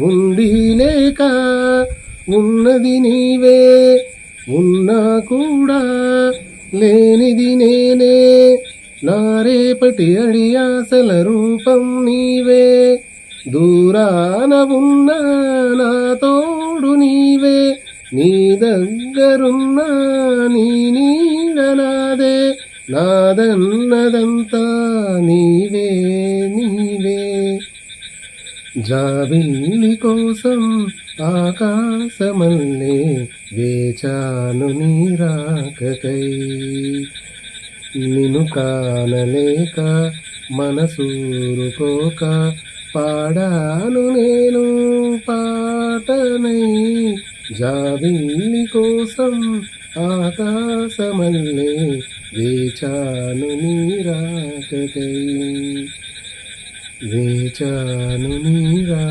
ఉంది లేక ఉన్నది నీవే ఉన్నా కూడా లేనిది నేనే నా రేపటి అడి ఆశల రూపం నీవే దూరాన ఉన్నా నా తోడు నీవే నీ దగ్గరున్నా నీ నీడ నాదే నాదన్నదంతా నీవే నీవే జాబిల్లి కోసం ఆకాశమల్లే వేచాను నీరాకకై నిను కానలేక మనసూరుకోక పాడాను నేను పాటనై. జాబిల్లి కోసం ఆకాశమల్లే వేచాను నీరాకకై vita nini va